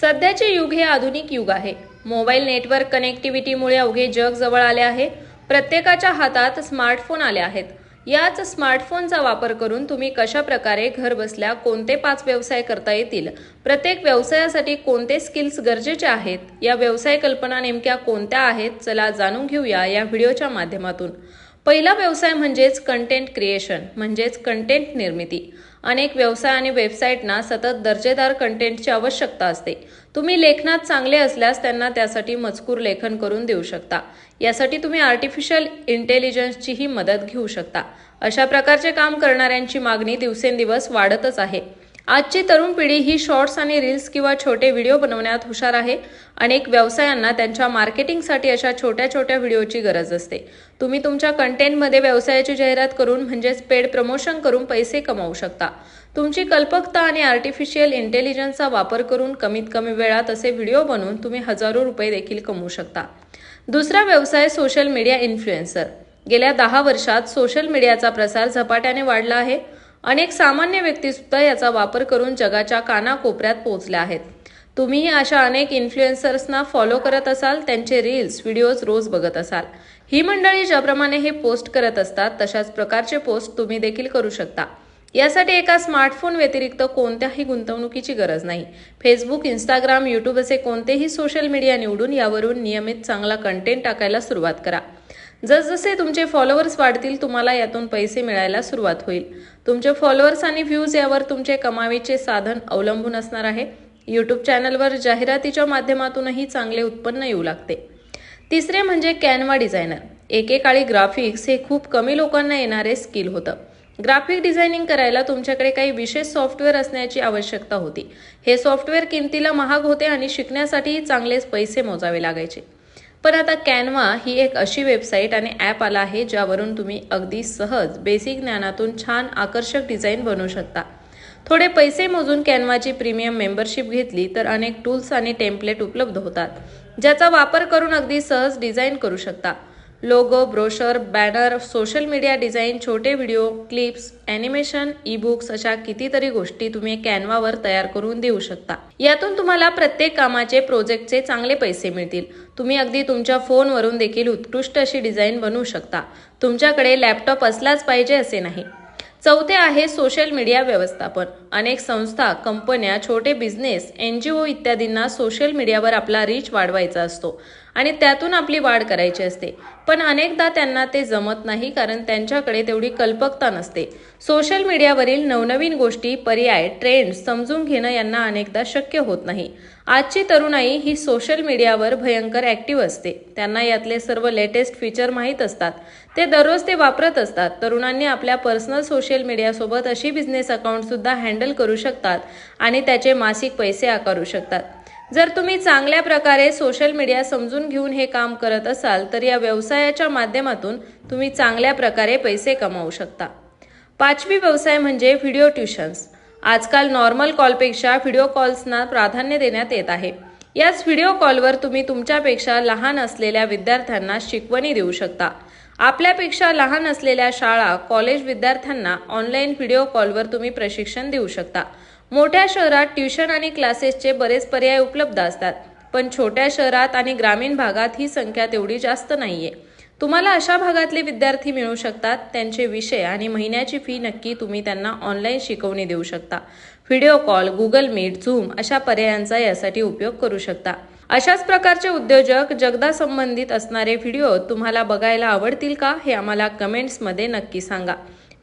सध्याचे युग हे आधुनिक युग आहे. मोबाईल नेटवर्क कनेक्टिव्हिटीमुळे अवघे जग जवळ आले आहे. प्रत्येकाच्या हातात स्मार्टफोन आले आहेत. याच स्मार्टफोनचा वापर करून तुम्ही कशा प्रकारे घर बसल्या कोणते पाच व्यवसाय करता येतील प्रत्येक व्यवसायासाठी कोणते स्किल्स गरजेचे आहेत या व्यवसाय कल्पना नेमक्या कोणत्या आहेत चला जाणून घेऊया या व्हिडिओच्या माध्यमातून. पहिला व्यवसाय म्हणजेच कंटेंट क्रिएशन म्हणजेच कंटेंट निर्मिती. अनेक व्यवसाय आणि वेबसाईटना सतत दर्जेदार कंटेंटची आवश्यकता असते. तुम्ही लेखनात चांगले असल्यास त्यांना त्यासाठी मजकूर लेखन करून देऊ शकता. यासाठी तुम्ही आर्टिफिशियल इंटेलिजन्सचीही मदत घेऊ शकता. अशा प्रकारचे काम करणाऱ्यांची मागणी दिवसेंदिवस वाढतच आहे. आजची तरुण पिढी ही शॉर्ट्स आणि रील्स किंवा छोटे व्हिडिओ बनवण्यात हुशार आहे अनेक व्यवसायांना त्यांच्या मार्केटिंगसाठी अशा छोट्या छोट्या व्हिडिओची गरज असते. तुम्ही तुमच्या कंटेंटमध्ये व्यवसायाची जाहिरात करून म्हणजेच पेड प्रमोशन करून पैसे कमावू शकता. तुमची कल्पकता आणि आर्टिफिशियल इंटेलिजन्सचा वापर करून कमीत कमी वेळात असे व्हिडिओ बनवून तुम्ही हजारो रुपये देखील कमवू शकता. दुसरा व्यवसाय सोशल मीडिया इन्फ्लुएन्सर. गेल्या दहा वर्षात सोशल मीडियाचा प्रसार झपाट्याने वाढला आहे. अनेक सामान्य व्यक्ती सुद्धा याचा वापर करून जगाच्या कानाकोपऱ्यात पोहोचल्या आहेत. तुम्हीही अशा अनेक इन्फ्लुएन्सर्सना फॉलो करत असाल त्यांचे रील्स व्हिडिओज रोज बघत असाल. ही मंडळी ज्याप्रमाणे हे पोस्ट करत असतात तशाच प्रकारचे पोस्ट तुम्ही देखील करू शकता. यासाठी एका स्मार्टफोन व्यतिरिक्त कोणत्याही गुंतवणुकीची गरज नाही. फेसबुक इंस्टाग्राम यूट्यूब असे कोणतेही सोशल मीडिया निवडून यावरून नियमित चांगला कंटेंट टाकायला सुरुवात करा. जसजसे तुमचे फॉलोअर्स वाढतील तुम्हाला यातून पैसे मिळायला सुरुवात होईल. तुमचे फॉलोअर्स आणि व्ह्यूज यावर तुमचे कमावीचे साधन अवलंबून असणार आहे. यूट्यूब चॅनलवर जाहिरातीच्या माध्यमातूनही चांगले उत्पन्न येऊ लागते. तिसरे म्हणजे कॅनवा डिझायनर एकेकाळी ग्राफिक्स हे खूप कमी लोकांना येणारे स्किल होतं. ग्राफिक डिझायनिंग करायला तुमच्याकडे काही विशेष सॉफ्टवेअर असण्याची आवश्यकता होती. हे सॉफ्टवेअर किमतीला महाग होते आणि शिकण्यासाठीही चांगलेच पैसे मोजावे लागायचे. पण आता कॅनवा ही एक अशी वेबसाईट आणि ॲप आला आहे ज्यावरून तुम्ही अगदी सहज बेसिक ज्ञानातून छान आकर्षक डिझाईन बनवू शकता. थोडे पैसे मोजून कॅनवाची प्रीमियम मेंबरशिप घेतली तर अनेक टूल्स आणि टेम्पलेट उपलब्ध होतात ज्याचा वापर करून अगदी सहज डिझाईन करू शकता. Logo brochure banner social media design छोटे video clips animation e books अशा कितीतरी गोष्टी तुम्ही कॅनवावर तयार करून देऊ शकता. यातून तुम्हाला प्रत्येक कामाचे प्रोजेक्टचे चांगले पैसे मिळतील. तुम्ही अगदी तुमच्या फोनवरून देखील उत्कृष्ट अशी डिझाईन बनवू शकता. तुमच्याकडे लॅपटॉप असलाच पाहिजे असे नाही. चौथे आहे सोशल मीडिया व्यवस्थापन. अनेक संस्था कंपन्या छोटे बिझनेस एन जी ओ इत्यादींना सोशल मीडियावर आपला रीच वाढवायचा असतो. आणि त्यातून आपली वाढ करायची असते. पण अनेकदा त्यांना ते जमत नाही कारण त्यांच्याकडे तेवढी कल्पकता नसते. सोशल मीडियावरील नवनवीन गोष्टी पर्याय ट्रेंड समजून घेणं यांना अनेकदा शक्य होत नाही. आजची तरुणाई ही सोशल मीडियावर भयंकर ॲक्टिव्ह असते. त्यांना यातले सर्व लेटेस्ट फीचर माहीत असतात. ते दररोज ते वापरत असतात. तरुणांनी आपल्या पर्सनल सोशल मीडियासोबत अशी बिझनेस अकाउंटसुद्धा हँडल करू शकतात आणि त्याचे मासिक पैसे आकारू शकतात. जर तुम्ही चांगल्या प्रकारे सोशल मीडिया समजून घेऊन हे काम करत असाल तर या व्यवसायाच्या माध्यमातून तुम्ही चांगल्या प्रकारे पैसे कमावू शकता. पाचवी व्यवसाय म्हणजे व्हिडिओ ट्युशन्स आजकाल नॉर्मल कॉलपेक्षा व्हिडिओ कॉल्सना प्राधान्य देण्यात येत आहे. याच व्हिडिओ कॉलवर तुम्ही तुमच्यापेक्षा लहान असलेल्या विद्यार्थ्यांना शिकवणी देऊ शकता. आपल्यापेक्षा लहान असलेल्या शाळा कॉलेज विद्यार्थ्यांना ऑनलाईन व्हिडिओ कॉलवर तुम्ही प्रशिक्षण देऊ शकता. मोठ्या शहरात ट्युशन आणि क्लासेसचे बरेच पर्याय उपलब्ध असतात पण छोट्या शहरात आणि ग्रामीण भागात ही संख्या तेवढी जास्त नाहीये. तुम्हाला अशा भागातले विद्यार्थी मिळू शकतात त्यांचे विषय आणि महिन्याची फी नक्की तुम्ही त्यांना ऑनलाईन शिकवणी देऊ शकता. Video call Google Meet Zoom अशा पर्यायांचा यासाठी उपयोग करू शकता. अशाच प्रकारचे उद्योजक जगदा संबंधित असणारे व्हिडिओ तुम्हाला बघायला आवडतील का हे आम्हाला कमेंट्समध्ये नक्की सांगा.